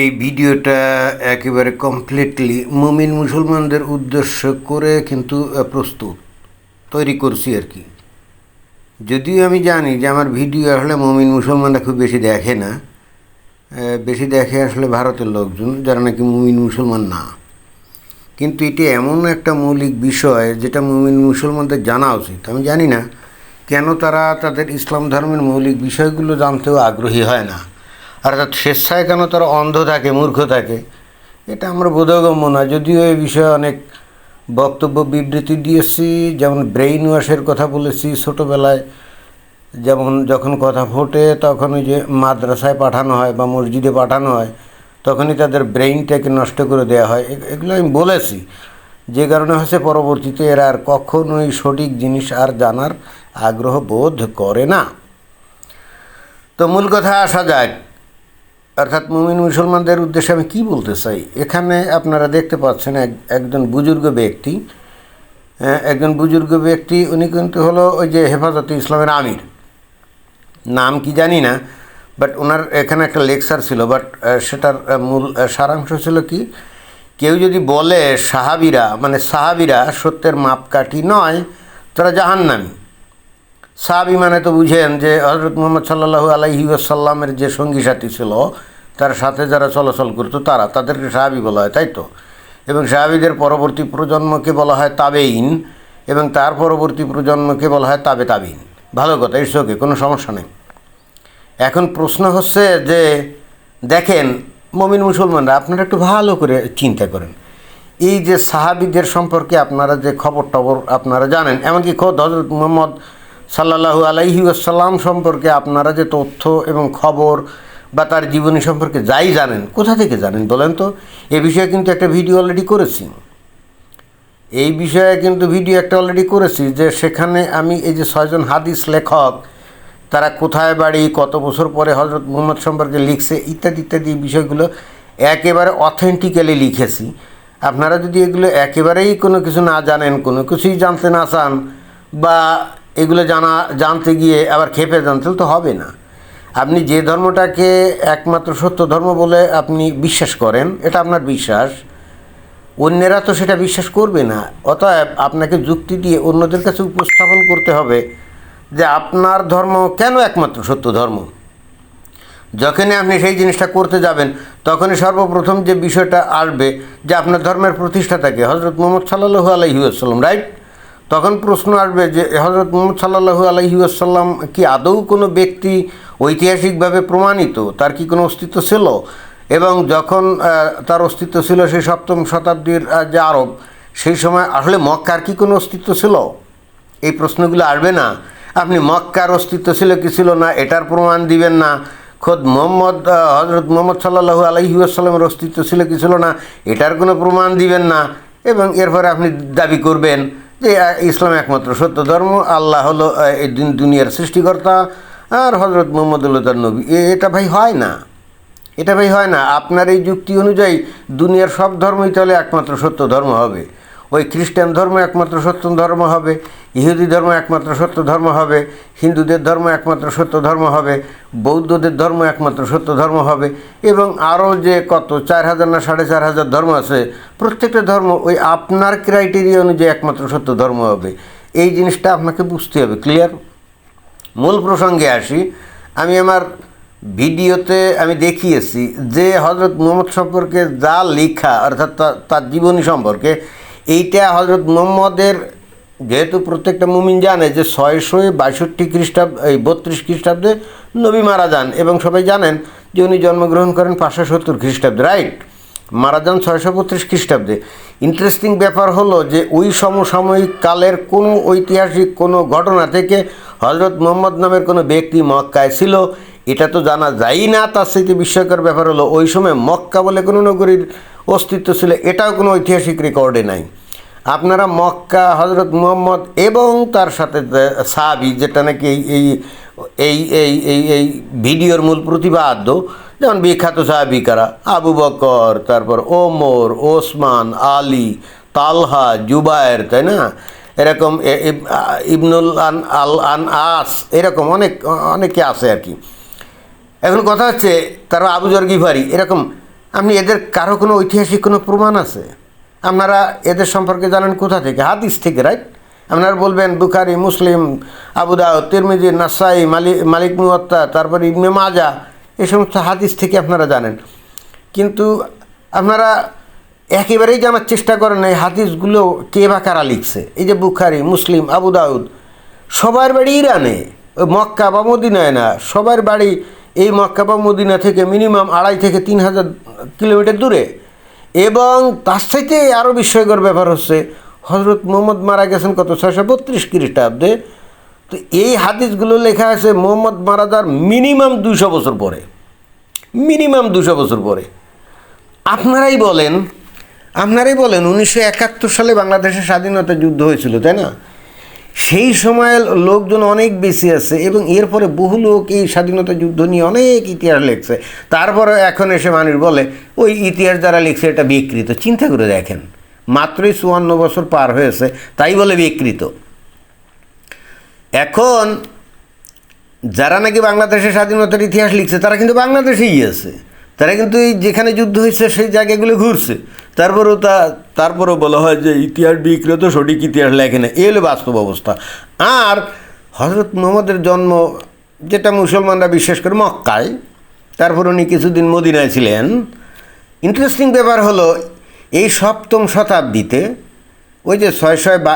এই ভিডিওটা একেবারে কমপ্লিটলি মুমিন মুসলমানদের উদ্দেশ্য করে কিন্তু প্রস্তুত, তৈরি করছি আর কি। যদিও আমি জানি যে আমার ভিডিও আসলে মুমিন মুসলমানরা খুব বেশি দেখে না বেশি দেখে আসলে ভারতের লোকজন, যারা নাকি মুমিন মুসলমান না। কিন্তু এটি এমন একটা মৌলিক বিষয় যেটা মুমিন মুসলমানদের জানা উচিত। আমি জানি না কেন তারা তাদের ইসলাম ধর্মের মৌলিক বিষয়গুলো জানতেও আগ্রহী হয় না। অর্থাৎ স্বেচ্ছায় কেন তারা অন্ধ থাকে, মূর্খ থাকে? এটা আমরা বোধগম্য না যদিও এই বিষয়ে অনেক বক্তব্য, বিবৃতি দিয়েছি, যেমন ব্রেইন ওয়াশের কথা বলেছি ছোটোবেলায়, যেমন যখন কথা ফোটে তখন ওই যে মাদ্রাসায় পাঠানো হয় বা মসজিদে পাঠানো হয়, তখনই তাদের ব্রেইনটাকে নষ্ট করে দেওয়া হয়। এ- এগুলো আমি বলেছি। যে কারণে হচ্ছে পরবর্তীতে এরা আর কখনোই সঠিক জিনিস আর জানার আগ্রহ বোধ করে না। তো মূল কথা আসা যাক। অর্থাৎ মুমিন মুসলমানদের উদ্দেশ্যে আমি কি বলতে চাই? এখানে আপনারা দেখতে পাচ্ছেন এক একজন বুজুর্গ ব্যক্তি হ্যাঁ, একজন বুজুর্গ ব্যক্তি উনি কিন্তু হলো ওই যে হেফাজতে ইসলামের আমির। নাম কি জানি না বাট ওনার এখানে একটা লেকচার ছিল বাট সেটার মূল সারাংশ ছিল কি কেউ যদি বলে সাহাবিরা মানে সাহাবিরা সত্যের মাপকাঠি নয় তারা জাহান্নামী। সাহাবি মানে তো বুঝেন যে হজরত মোহাম্মদ সাল্লাহু আলাইহি আসাল্লামের যে সঙ্গী সাথী ছিল, তার সাথে যারা চলাচল করতো তারা, তাদেরকে সাহাবি বলা হয়, তাই তো? এবং সাহাবিদের পরবর্তী প্রজন্মকে বলা হয় তাবেইন এবং তার পরবর্তী প্রজন্মকে বলা হয় তাবে তাবিন ভালো কথা ইটস কোনো সমস্যা নেই। এখন প্রশ্ন হচ্ছে যে, দেখেন, মমিন মুসলমানরা, আপনারা একটু ভালো করে চিন্তা করেন। এই যে সাহাবিদের সম্পর্কে আপনারা যে খবর টবর আপনারা জানেন, এমনকি খোদ হজরত মোহাম্মদ সাল্লাহু আলাইহি আসাল্লাম সম্পর্কে আপনারা যে তথ্য এবং খবর বা তার জীবনী সম্পর্কে যাই জানেন, কোথা থেকে জানেন বলেন তো? এ বিষয়ে কিন্তু একটা ভিডিও অলরেডি করেছি। এই বিষয়ে কিন্তু ভিডিও একটা অলরেডি করেছি যে সেখানে আমি এই যে ছয়জন হাদিস লেখক, তারা কোথায় বাড়ি, কত বছর পরে হজরত মোহাম্মদ সম্পর্কে লিখছে, ইত্যাদি ইত্যাদি বিষয়গুলো একেবারে অথেন্টিক্যালি লিখেছি। আপনারা যদি এগুলো একেবারেই কোনো কিছু না জানেন, কোনো কিছুই জানতে না চান, বা এগুলো জানা, জানতে গিয়ে আবার খেপে তাহলে তো হবে না। আপনি যে ধর্মটাকে একমাত্র সত্য ধর্ম বলে আপনি বিশ্বাস করেন, এটা আপনার বিশ্বাস। অন্যেরা তো সেটা বিশ্বাস করবে না। অতএব আপনাকে যুক্তি দিয়ে অন্যদের কাছে উপস্থাপন করতে হবে যে আপনার ধর্ম কেন একমাত্র সত্য ধর্ম? যখনই আপনি সেই জিনিসটা করতে যাবেন, তখনই সর্বপ্রথম যে বিষয়টা আসবে যে আপনার ধর্মের প্রতিষ্ঠাতাকে হজরত মোহাম্মদ সাল্লাহু আলহি আসাল্লাম রাইট তখন প্রশ্ন আসবে যে হজরত মোহাম্মদ সাল্লাহু আলহি আসাল্লাম কি আদৌ কোনো ব্যক্তি ঐতিহাসিকভাবে প্রমাণিত? তার কি কোনো অস্তিত্ব ছিল? এবং যখন তার অস্তিত্ব ছিল সেই সপ্তম শতাব্দীর যে আরব, সেই সময় আসলে মক্কার কি কোনো অস্তিত্ব ছিল? এই প্রশ্নগুলো আসবে না। আপনি মক্কার অস্তিত্ব ছিল কি ছিল না, এটার প্রমাণ দিবেন না। খোদ মোহাম্মদ হজরত মোহাম্মদ সাল্লাহু আলহি আসাল্লামের অস্তিত্ব ছিল কি ছিল না, এটার কোনো প্রমাণ দিবেন না। এবং এরপরে আপনি দাবি করবেন যে ইসলাম একমাত্র সত্য ধর্ম। আল্লাহ হলো এই দুনিয়ার সৃষ্টিকর্তা। আর হজরত মোহাম্মদ হলো তার নবী। এটা ভাই হয় না। এটা ভাই হয় না। আপনার এই যুক্তি অনুযায়ী দুনিয়ার সব ধর্মই তাহলে একমাত্র সত্য ধর্ম হবে। ওই খ্রিস্টান ধর্ম একমাত্র সত্য ধর্ম হবে, ইহুদি ধর্ম একমাত্র সত্য ধর্ম হবে, হিন্দুদের ধর্ম একমাত্র সত্য ধর্ম হবে, বৌদ্ধদের ধর্ম একমাত্র সত্য ধর্ম হবে এবং আরও যে কত, চার হাজার না সাড়ে চার হাজার ধর্ম আছে, প্রত্যেকটা ধর্ম ওই আপনার ক্রাইটেরিয়া অনুযায়ী একমাত্র সত্য ধর্ম হবে। এই জিনিসটা আপনাকে বুঝতে হবে ক্লিয়ার মূল প্রসঙ্গে আসি, আমি আমার ভিডিওতে আমি দেখিয়েছি যে হজরত মোহাম্মদ সম্পর্কে যা লেখা, অর্থাৎ তার জীবনী সম্পর্কে এইটা হজরত মোহাম্মদের, যেহেতু প্রত্যেকটা মুমিন জানে যে ছয়শো বাষট্টি খ্রিস্টাব্দ, এই বত্রিশ খ্রিস্টাব্দে নবী মারা যান এবং সবাই জানেন যে উনি জন্মগ্রহণ করেন পাঁচশো সত্তর খ্রিস্টাব্দে, রাইট? মারা যান ছয়শো বত্রিশ খ্রিস্টাব্দে। ইন্টারেস্টিং ব্যাপার হলো যে ওই সমসাময়িক কালের কোনো ঐতিহাসিক কোনো ঘটনা থেকে হজরত মোহাম্মদ নামের কোনো ব্যক্তি মক্কায় ছিল, এটা তো জানা যায়ই না। তার সাথে বিস্ময়কর ব্যাপার হলো ওই সময় মক্কা বলে কোনো নগরীর অস্তিত্ব ছিল, এটাও কোনো ঐতিহাসিক রেকর্ডে নাই। আপনারা মক্কা হজরত মুহম্মদ এবং তার সাথে যে সাহাবি, যেটা নাকি এই এই এই এই এই ভিডিওর মূল প্রতিপাদ্য, যেমন বিখ্যাত সাহাবি কারা? আবু বকর, তারপর ওমর, ওসমান, আলী, তালহা, জুবায়ের, তাই না? এরকম ইবনুল আন, আল আন আস, এরকম অনেক, অনেকে আছে আর কি। এখন কথা হচ্ছে, তারা আবু জরগিভারি এরকম আপনি এদের কারও কোনো ঐতিহাসিক কোনো প্রমাণ আছে? আপনারা এদের সম্পর্কে জানেন কোথা থেকে? হাদিস থেকে রাইট আপনারা বলবেন বুখারি, মুসলিম আবুদাউ তিরমিজি, নাসাই মালিক মালিক মুয়াত্তা তারপর ইবনে মাজা, এই সমস্ত হাদিস থেকে আপনারা জানেন। কিন্তু আপনারা একেবারেই জানার চেষ্টা করেন এই হাদিসগুলো কে বা কারা লিখছে? এই যে বুখারি, মুসলিম, আবু দাউদ, সবার বাড়ি ইরানে মক্কা বা মদিনায় না, সবার বাড়ি এই মক্কা বা মদিনা থেকে মিনিমাম আড়াই থেকে তিন হাজার কিলোমিটার দূরে। এবং তার সাথে আরও বিস্ময়কর ব্যাপার হচ্ছে হজরত মোহাম্মদ মারা গেছেন কত? ছয়শো বত্রিশ খ্রিস্টাব্দে। তো এই হাদিসগুলো লেখা আছে মোহাম্মদ মারা যাওয়ার মিনিমাম দুশো বছর পরে। মিনিমাম দুশো বছর পরে। আপনারাই বলেন আপনারাই বলেন, উনিশশো একাত্তর সালে বাংলাদেশের স্বাধীনতা যুদ্ধ হয়েছিল, তাই না? সেই সময়ের লোকজন অনেক বেশি আছে এবং এরপরে বহু লোক এই স্বাধীনতা যুদ্ধ নিয়ে অনেক ইতিহাস লিখছে। তারপরে এখন এসে মানুষ বলে, ওই ইতিহাস যারা লিখছে এটা বিকৃত। চিন্তা করে দেখেন, মাত্রই চুয়ান্ন বছর পার হয়েছে, তাই বলে বিকৃত। এখন যারা নাকি বাংলাদেশের স্বাধীনতার ইতিহাস লিখছে, তারা কিন্তু বাংলাদেশেই আছে। তারা কিন্তু এই যেখানে যুদ্ধ হয়েছে, সেই জায়গাগুলো ঘুরছে। তারপরেও তা, তারপরেও বলা হয় যে ইতিহাস বিকৃত, সঠিক ইতিহাস লেখে না। এ হলো বাস্তব অবস্থা। আর হজরত মোহাম্মদের জন্ম, যেটা মুসলমানরা বিশ্বাস করে মক্কায় তারপর উনি কিছুদিন মদিনায় ছিলেন। ইন্টারেস্টিং ব্যাপার হলো, এই সপ্তম শতাব্দীতে ওই যে ছয়শো বা,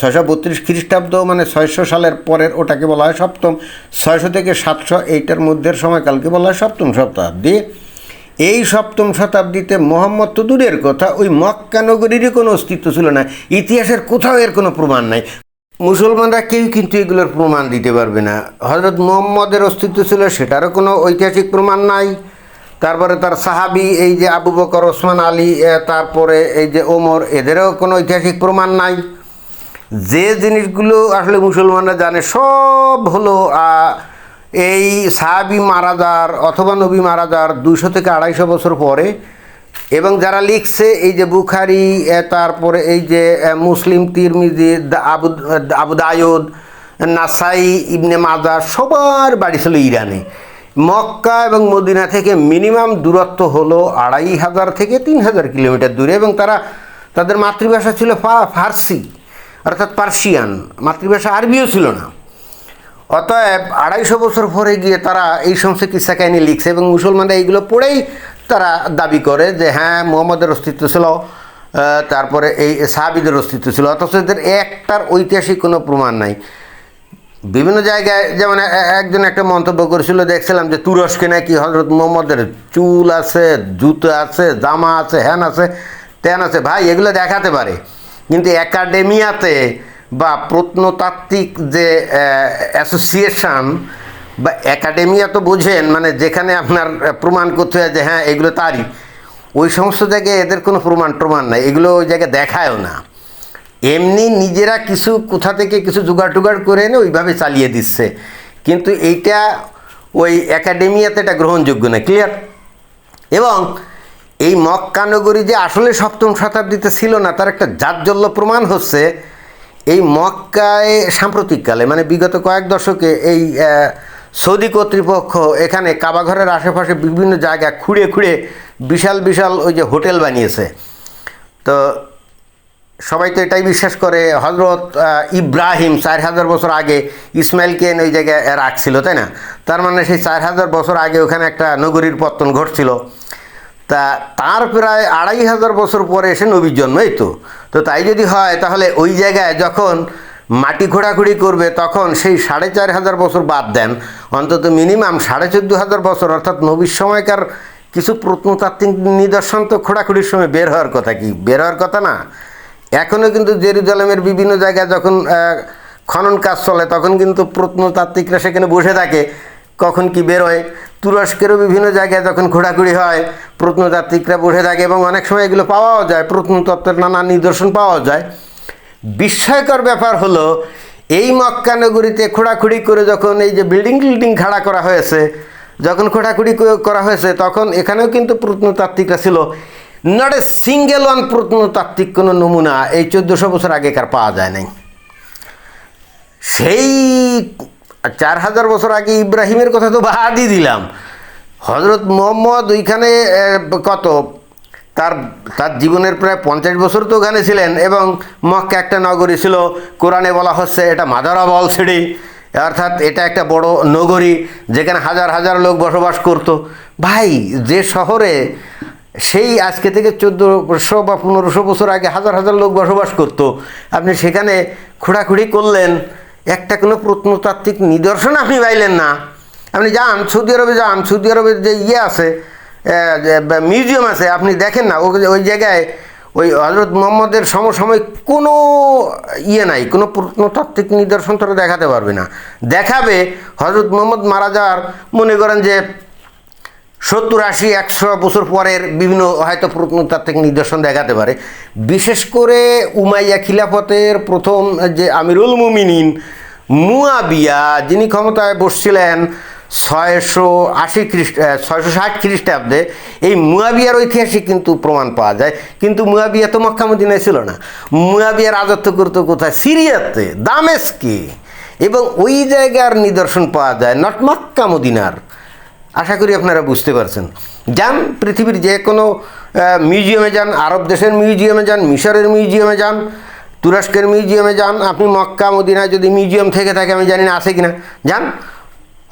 ছয়শো বত্রিশ খ্রিস্টাব্দ মানে ছয়শো সালের পরের ওটাকে বলা হয় সপ্তম, ছয়শো থেকে সাতশো এইটার মধ্যের সময়কালকে বলা হয় সপ্তম শতাব্দী। এই সপ্তম শতাব্দীতে মোহাম্মদ তো দূরের কথা, ওই মক্কা নগরীরই কোনো অস্তিত্ব ছিল না। ইতিহাসের কোথাও এর কোনো প্রমাণ নাই। মুসলমানরা কেউ কিন্তু এগুলোর প্রমাণ দিতে পারবে না। হজরত মোহাম্মদের অস্তিত্ব ছিল, সেটারও কোনো ঐতিহাসিক প্রমাণ নাই। তারপরে তার সাহাবি, এই যে আবু বকর, ওসমান আলী তারপরে এই যে ওমর, এদেরও কোনো ঐতিহাসিক প্রমাণ নাই। যে জিনিসগুলো আসলে মুসলমানরা জানে, সব হলো এই সাহাবি মারা যাওয়ার অথবা নবী মারা যাওয়ার দুশো থেকে আড়াইশো বছর পরে, এবং যারা লিখছে এই যে বুখারি তারপরে এই যে মুসলিম, তিরমিজি আবু আবু নাসাই, ইবনে মাজার সবার বাড়ি ছিল ইরানে। মক্কা এবং মদিনা থেকে মিনিমাম দূরত্ব হলো আড়াই হাজার থেকে তিন হাজার কিলোমিটার দূরে, এবং তারা, তাদের মাতৃভাষা ছিল ফা- ফার্সি, অর্থাৎ পার্সিয়ান। মাতৃভাষা আরবিও ছিল না। অতএব আড়াইশো বছর পরে গিয়ে তারা এই সমস্ত কিসা কাহিনী লিখছে এবং মুসলমানরা এইগুলো পড়েই তারা দাবি করে যে হ্যাঁ মোহাম্মদের অস্তিত্ব ছিল তারপরে এই সাহাবিদের অস্তিত্ব ছিল। অথচ এদের একটার ঐতিহাসিক কোনো প্রমাণ নাই। বিভিন্ন জায়গায় যেমন একজন একটা মন্তব্য করেছিল, দেখছিলাম যে তুরস্কে নাকি হজরত মোহাম্মদের চুল আছে, জুতো আছে, জামা আছে, হ্যান আছে তেন আছে। ভাই, এগুলো দেখাতে পারে। কিন্তু একাডেমিয়াতে বা প্রত্নতাত্ত্বিক যে অ্যাসোসিয়েশন বা একাডেমিয়া তো বোঝেন মানে যেখানে আপনার প্রমাণ করতে হয় যে হ্যাঁ এগুলো তারই। ওই সমস্ত জায়গায় এদের কোনো প্রমাণ প্রমাণ নাই, এগুলো ওই জায়গায় দেখায়ও না। এমনি নিজেরা কিছু, কোথা থেকে কিছু জোগাড় টুগাড় করে এনে ওইভাবে চালিয়ে দিচ্ছে। কিন্তু এইটা ওই একাডেমিয়াতে এটা গ্রহণযোগ্য না ক্লিয়ার এবং এই মক্কা নগরী যে আসলে সপ্তম শতাব্দীতে ছিল না, তার একটা জাজ্জল্য প্রমাণ হচ্ছে এই মক্কায় সাম্প্রতিককালে মানে বিগত কয়েক দশকে এই সৌদি কর্তৃপক্ষ এখানে কাবাঘরের আশেপাশে বিভিন্ন জায়গা খুঁড়ে খুঁড়ে বিশাল বিশাল ওই যে হোটেল বানিয়েছে। তো সবাই তো এটাই বিশ্বাস করে হজরত ইব্রাহিম চার হাজার বছর আগে ইসমাইলকে ওই জায়গায় রাখছিল, তাই না? তার মানে সেই চার হাজার বছর আগে ওখানে একটা নগরীর পত্তন ঘটছিল। তা তার প্রায় আড়াই হাজার বছর পরে এসে নবীর জন্ম, এই তো। তো তাই যদি হয়, তাহলে ওই জায়গায় যখন মাটি খোঁড়াখুড়ি করবে, তখন সেই সাড়ে চার হাজার বছর বাদ দেন। অন্তত মিনিমাম সাড়ে চোদ্দ হাজার বছর, অর্থাৎ নবীর সময়কার কিছু প্রত্নতাত্ত্বিক নিদর্শন তো খোঁড়াখুড়ির সময় বের হওয়ার কথা কি? বের হওয়ার কথা না। এখনও কিন্তু জেরুজালেমের বিভিন্ন জায়গায় যখন খনন কাজ চলে, তখন কিন্তু প্রত্নতাত্ত্বিকরা সেখানে বসে থাকে, কখন কি বেরোয়। তুরস্কেরও বিভিন্ন জায়গায় যখন ঘোরাঘুরি হয়, প্রত্নতাত্ত্বিকরা বসে থাকে এবং অনেক সময় এগুলো পাওয়াও যায়, প্রত্নতত্ত্বের নানা নিদর্শন পাওয়া যায়। বিস্ময়কর ব্যাপার হলো, এই মক্কা নগরীতে খোঁড়াখুড়ি করে যখন এই যে বিল্ডিং টিল্ডিং খাড়া করা হয়েছে, যখন খোঁড়াখুড়ি করা হয়েছে, তখন এখানেও কিন্তু প্রত্নতাত্ত্বিকরা ছিল। নট এ সিঙ্গেল ওয়ান প্রত্নতাত্ত্বিক কোনো নমুনা এই চোদ্দোশো বছর আগেকার পাওয়া যায় নাই। সেই চার হাজার বছর আগে ইব্রাহিমের কথা তো বাদই দিলাম। হজরত মোহাম্মদ ওইখানে কত? তার তার জীবনের প্রায় পঞ্চাশ বছর তো ওখানে ছিলেন এবং মক্কা একটা নগরী ছিল। কোরআনে বলা হচ্ছে এটা মাদারা বল সিঁড়ি। অর্থাৎ এটা একটা বড় নগরী যেখানে হাজার হাজার লোক বসবাস করত। ভাই, যে শহরে সেই আজকে থেকে চোদ্দোশো বা পনেরোশো বছর আগে হাজার হাজার লোক বসবাস করত, আপনি সেখানে খোঁড়াখুড়ি করলেন একটা কোনো প্রত্নতাত্ত্বিক নিদর্শন আপনি পাইলেন না। আপনি যান, সৌদি আরবে যান, সৌদি আরবের যে ইয়ে আছে মিউজিয়াম আছে, আপনি দেখেন না, ওই- জায়গায় ওই হজরত মোহাম্মদের সমসাময়িক কোনো ইয়ে নাই, কোনো প্রত্নতাত্ত্বিক নিদর্শন তারা দেখাতে পারবে না। দেখাবে হজরত মোহাম্মদ মারা যাওয়ার, মনে করেন যে সত্তর আশি, একশো বছর পরের বিভিন্ন হয়তো প্রত্নতাত্ত্বিক নিদর্শন দেখাতে পারে। বিশেষ করে উমাইয়া খিলাফতের প্রথম যে আমিরুল মুমিনিন, মুয়াবিয়া, যিনি ক্ষমতায় বসছিলেন ছয়শো আশি খ্রিস্ট ছয়শো ষাট খ্রিস্টাব্দে, এই মুয়াবিয়ার ঐতিহাসিক কিন্তু প্রমাণ পাওয়া যায়। কিন্তু মুয়াবিয়া তো মক্কা মদিনায় ছিল না। মুয়াবিয়া রাজত্ব করতো কোথায়? সিরিয়াতে, দামেস্কে। এবং ওই জায়গার নিদর্শন পাওয়া যায় নট মক্কা মদিনার আশা করি আপনারা বুঝতে পারছেন। যান, পৃথিবীর যে কোনো মিউজিয়ামে যান, আরব দেশের মিউজিয়ামে যান, মিশরের মিউজিয়ামে যান, তুরস্কের মিউজিয়ামে যান, আপনি মক্কা, মদিনায় যদি মিউজিয়াম থেকে থাকে, আমি জানি না আছে কিনা। যান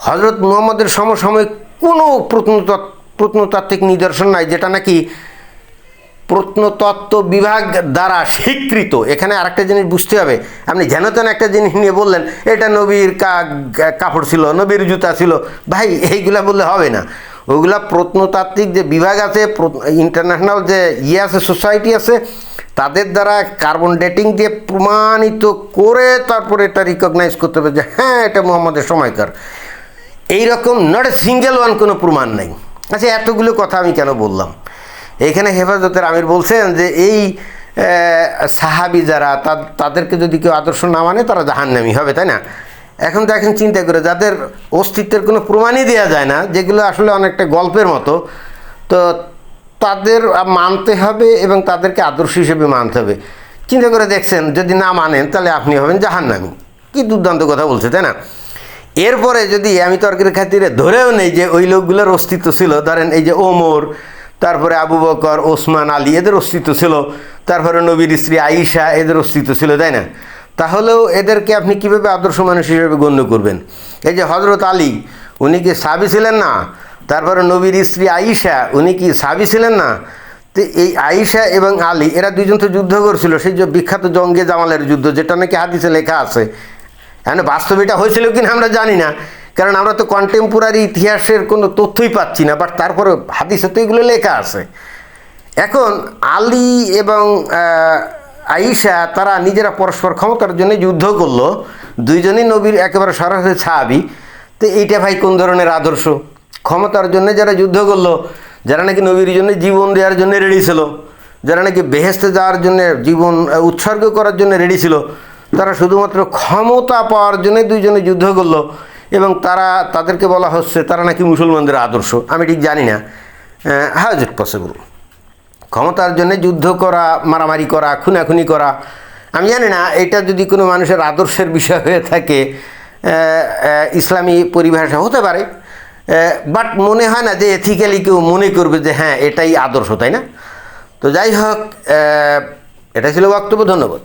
হজরত মুহাম্মদের সমসাময়িক কোনো প্রত্নতত্ত্ব প্রত্নতাত্ত্বিক নিদর্শন নাই, যেটা নাকি প্রত্নতত্ত্ব বিভাগ দ্বারা স্বীকৃত। এখানে আরেকটা জিনিস বুঝতে হবে। আপনি যেন তেন একটা জিনিস নিয়ে বললেন, এটা নবীর কাপড় ছিল, নবীর জুতা ছিল। ভাই, এইগুলা বললে হবে না। ওইগুলা প্রত্নতাত্ত্বিক যে বিভাগ আছে ইন্টারন্যাশনাল যে ইয়ে আছে সোসাইটি আছে, তাদের দ্বারা কার্বন ডেটিং দিয়ে প্রমাণিত করে তারপরে এটা রিকগনাইজ করতে হবে যে হ্যাঁ এটা মোহাম্মদের সময়কার। এইরকম নট এ সিঙ্গেল ওয়ান কোনো প্রমাণ নেই। আচ্ছা এতগুলো কথা আমি কেন বললাম? এখানে হেফাজতের আমির বলছেন যে এই সাহাবি যারা তাদেরকে যদি কেউ আদর্শ না মানে তারা জাহান্নামি হবে, তাই না? এখন দেখেন চিন্তা করে, যাদের অস্তিত্বের কোনো প্রমাণই দেওয়া যায় না, যেগুলো আসলে অনেকটা গল্পের মতো, তো তাদের মানতে হবে এবং তাদেরকে আদর্শ হিসেবে মানতে হবে। চিন্তা করে দেখছেন, যদি না মানেন, তাহলে আপনি হবেন জাহান্নামি। কি দুর্দান্ত কথা বলছে, তাই না? এরপরে যদি আমি তর্কের খাতিরে ধরেও নেই যে ওই লোকগুলোর অস্তিত্ব ছিল, ধরেন এই যে ওমর তারপরে আবু বকর, ওসমান, আলী, এদের অস্তিত্ব ছিল। তারপরে নবীর স্ত্রী আইসা এদের অস্তিত্ব ছিল, তাই না? তাহলেও এদেরকে আপনি কীভাবে আদর্শ মানুষ হিসেবে গণ্য করবেন? এই যে হজরত আলী, উনি কি সাবি ছিলেন না? তারপরে নবীর স্ত্রী আইসা উনি কি সাবি ছিলেন না? তো এই আইসা এবং আলী, এরা দুজন তো যুদ্ধ করছিল সেই যে বিখ্যাত জঙ্গে জামালের যুদ্ধ, যেটা নাকি হাদিসে লেখা আছে। এখন বাস্তবে এটা হয়েছিল কিনা আমরা জানি না। কারণ আমরা তো কন্টেম্পোরারি ইতিহাসের কোনো তথ্যই পাচ্ছি না বাট তারপরে হাদিসে তো এগুলো লেখা আছে। এখন আলী এবং আইসা তারা নিজেরা পরস্পর ক্ষমতার জন্য যুদ্ধ করল। দুইজনই নবীর একেবারে সরাসরি ছাবি তো এইটা ভাই কোন ধরনের আদর্শ? ক্ষমতার জন্য যারা যুদ্ধ করল, যারা নাকি নবীর জন্য জীবন দেওয়ার জন্য রেডি ছিল, যারা নাকি বেহেস্তে যাওয়ার জন্য জীবন উৎসর্গ করার জন্য রেডি ছিল, তারা শুধুমাত্র ক্ষমতা পাওয়ার জন্য দুইজনে যুদ্ধ করল। এবং তারা, তাদেরকে বলা হচ্ছে তারা নাকি মুসলমানদের আদর্শ। আমি ঠিক জানি না। হাউ ইজ ইট পসিবল ক্ষমতার জন্য যুদ্ধ করা, মারামারি করা, খুনাখুনি করা, আমি জানি না, এটা যদি কোনো মানুষের আদর্শের বিষয় হয়ে থাকে ইসলামী পরিভাষা হতে পারে। বাট মনে হয় না যে এথিক্যালি কেউ মনে করবে যে হ্যাঁ এটাই আদর্শ, তাই না? তো যাই হোক এটা ছিল বক্তব্য, ধন্যবাদ।